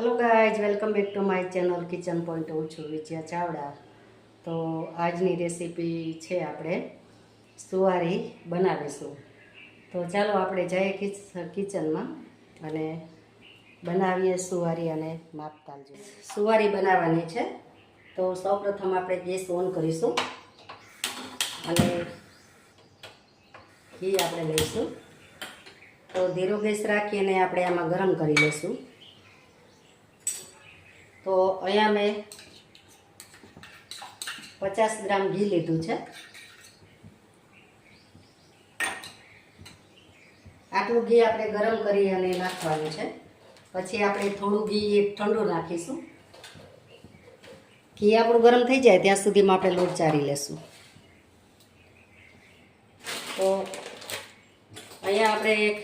Hello guys welcome back to my channel kitchen point હું છું વિજયા ચાવડા. તો આજની રેસીપી છે આપણે સુવારી બનાવીશું. તો ચાલો આપણે જઈએ કિચનમાં અને બનાવીએ સુવારી અને જોઈએ સુવારી બનાવવાની છે. તો સૌપ્રથમ આપણે ગેસ ઓન કરીશું અને ઘી આપણે લઈશું. તો ધીરો ગેસ રાખીને આપણે આમાં ગરમ કરી લઈશું. તો અહીંયા મેં પચાસ ગ્રામ ઘી લીધું છે. આટલું ઘી આપણે ગરમ કરી અને નાખવાનું છે. પછી આપણે થોડું ઘી ઠંડુ નાખીશું. ઘી આપણું ગરમ થઈ જાય ત્યાં સુધીમાં આપણે લોટ ચારી લેશું. તો અહીંયા આપણે એક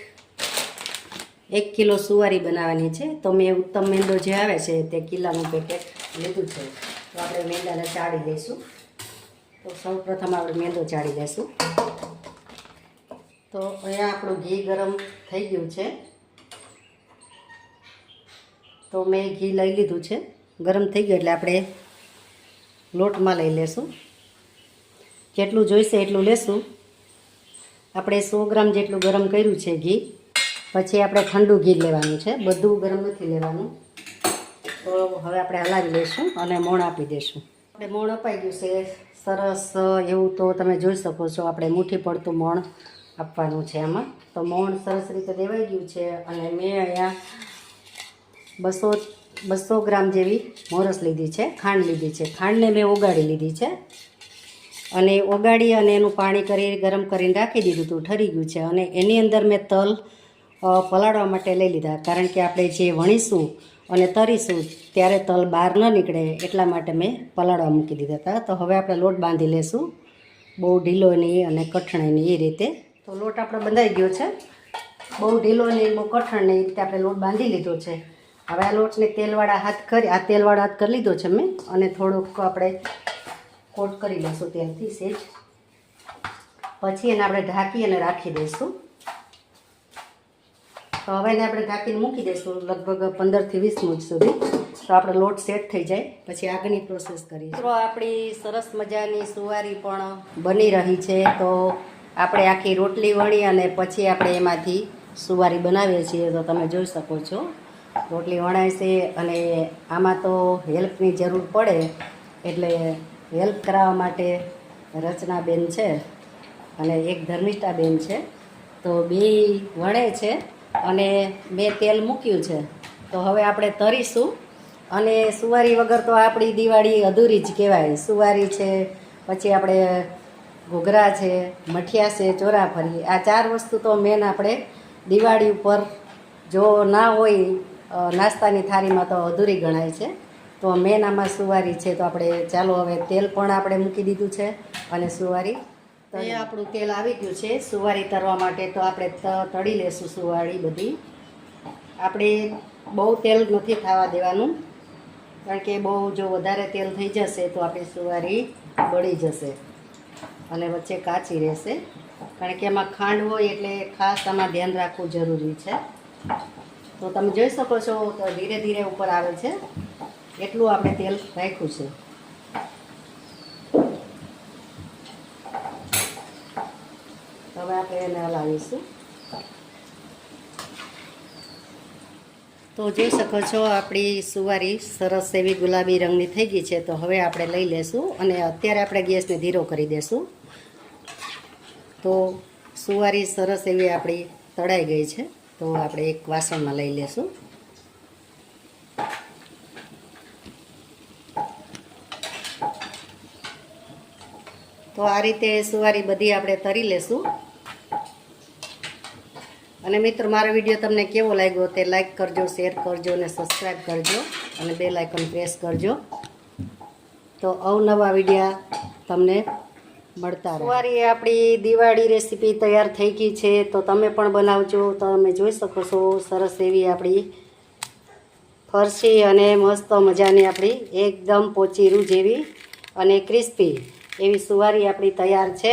એક કિલો સુવારી બનાવવાની છે. તો મેં ઉત્તમ મેંદો જે આવે છે તે કિલ્લાનું પેકેટ લીધું છે. તો આપણે મેંદાને ચાળી દઈશું તો સૌ પ્રથમ આપણે મેંદો ચાળી દઈશું તો અહીંયા આપણું ઘી ગરમ થઈ ગયું છે. તો મેં ઘી લઈ લીધું છે. ગરમ થઈ ગયું એટલે આપણે લોટમાં લઈ લેશું. જેટલું જોઈશે એટલું લેશું. આપણે સો ગ્રામ જેટલું ગરમ કર્યું છે ઘી. પછી આપણે ઠંડુ ઘી લેવાનું છે. બધું ગરમ નથી લેવાનું. તો હવે આપણે હલાવી લઈશું અને મોણ આપી દઈશું. આપણે મોણ અપાઈ ગયું છે. સરસ એવું તો તમે જોઈ શકો છો, આપણે મુઠ્ઠી પડતું મોણ આપવાનું છે આમાં. તો મોણ સરસ રીતે દેવાઈ ગયું છે અને મેં અહીંયા બસો બસો ગ્રામ જેવી મોરસ લીધી છે, ખાંડ લીધી છે. ખાંડને મેં ઓગાળી લીધી છે. અને ઓગાળી અને એનું પાણી કરી, ગરમ કરીને રાખી દીધું હતું, ઠરી ગયું છે. અને એની અંદર મેં તલ પલાળવા માટે લઈ લીધા. કારણ કે આપણે જે વણીશું અને તરીશું, ત્યારે તલ બહાર ન નીકળે એટલા માટે મેં પલાળવા મૂકી દીધા હતા. તો હવે આપણે લોટ બાંધી લેશું. બહુ ઢીલો નહીં અને કઠણ નહીં એ રીતે. તો લોટ આપણો બંધાઈ ગયો છે. બહુ ઢીલો નહીં, બહુ કઠણ નહીં, એ રીતે આપણે લોટ બાંધી લીધો છે. હવે આ લોટને તેલવાળા હાથ કરી, આ તેલવાળા હાથ કરી લીધો છે મેં. અને થોડુંક આપણે કોટ કરી લઈશું તેલથી સેજ. પછી એને આપણે ઢાંકી અને રાખી દઈશું. તો હવે એને આપણે ઢાંકીને મૂકી દઈશું લગભગ પંદરથી વીસ મિનિટ સુધી. તો આપણો લોટ સેટ થઈ જાય, પછી આગળની પ્રોસેસ કરીએ. મિત્રો આપણી સરસ મજાની સુવારી પણ બની રહી છે. તો આપણે આખી રોટલી વણી અને પછી આપણે એમાંથી સુવારી બનાવીએ છીએ. તો તમે જોઈ શકો છો. રોટલી વણાય છે અને આમાં તો હેલ્પની જરૂર પડે, એટલે હેલ્પ કરાવવા માટે રચનાબેન છે અને એક ધર્મિષ્ઠાબેન છે. તો બે વણે છે. અને મેં તેલ મૂક્યું છે. તો હવે આપણે તરીશું. અને સુવારી વગર તો આપણી દિવાળી અધૂરી જ કહેવાય. સુવારી છે, પછી આપણે ઘૂઘરા છે, મઠિયા છે, ચોરાફરી. આ ચાર વસ્તુ તો મેન આપણે દિવાળી ઉપર જો ના હોય નાસ્તાની થાળીમાં તો અધૂરી ગણાય છે. તો મેન આમાં સુવારી છે. તો આપણે ચાલો હવે તેલ પણ આપણે મૂકી દીધું છે અને સુવારી તો એ આપણું તેલ આવી ગયું છે સુવારી તરવા માટે, તો આપણે તળી લેશું સુવારી બધી. આપણે બહુ તેલ નથી થવા દેવાનું, કારણ કે બહુ જો વધારે તેલ થઈ જશે તો આપણી સુવારી બળી જશે અને વચ્ચે કાચી રહેશે. કારણ કે એમાં ખાંડ હોય એટલે ખાસ આમાં ધ્યાન રાખવું જરૂરી છે. તો તમે જોઈ શકો છો, તો ધીરે ધીરે ઉપર આવે છે. એટલું આપણે તેલ રાખ્યું છે. હવે આપણે એને હલાવીશું. તો જોઈ શકો છો, આપણી સુવારી સરસ એવી ગુલાબી રંગની થઈ ગઈ છે. તો હવે આપણે લઈ લેશું અને અત્યારે આપણે ગેસને ધીરો કરી દેશું. તો સુવારી સરસ એવી આપણી તળાઈ ગઈ છે. તો આપણે એક વાસણમાં લઈ લેશું. તો આ રીતે સુવારી બધી આપણે તરી લેશું. અને મિત્રો, મારો વીડિયો તમને કેવો લાગ્યો તે લાઈક કરજો શેર કરજો અને સબસ્ક્રાઈબ કરજો અને બે લાઇકન પ્રેસ કરજો. તો અવનવા વિડીયા તમને મળતા સુવારી આપણી દિવાળી રેસીપી તૈયાર થઈ ગઈ છે, તો તમે પણ બનાવજો, તમે જોઈ શકો છો, સરસ એવી આપણી ફરસી અને મસ્ત મજાની આપણી એકદમ પોચીરું જેવી અને ક્રિસ્પી એવી સુવારી આપણી તૈયાર છે.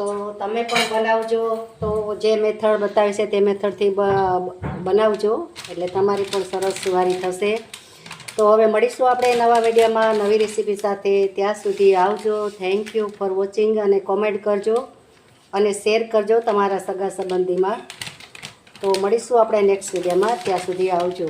તો તમે પણ બનાવજો. તો જે મેથડ બતાવી છે તે મેથડથી બનાવજો. એટલે તમારી પણ સરસ સુવારી થશે. તો હવે મળીશું આપણે નવા વિડીયોમાં નવી રેસીપી સાથે. ત્યાં સુધી આવજો. થેન્ક યુ ફોર વોચિંગ અને કોમેન્ટ કરજો. અને શેર કરજો તમારા સગા સંબંધીમાં. તો મળીશું આપણે નેક્સ્ટ વિડીયોમાં. ત્યાં સુધી આવજો.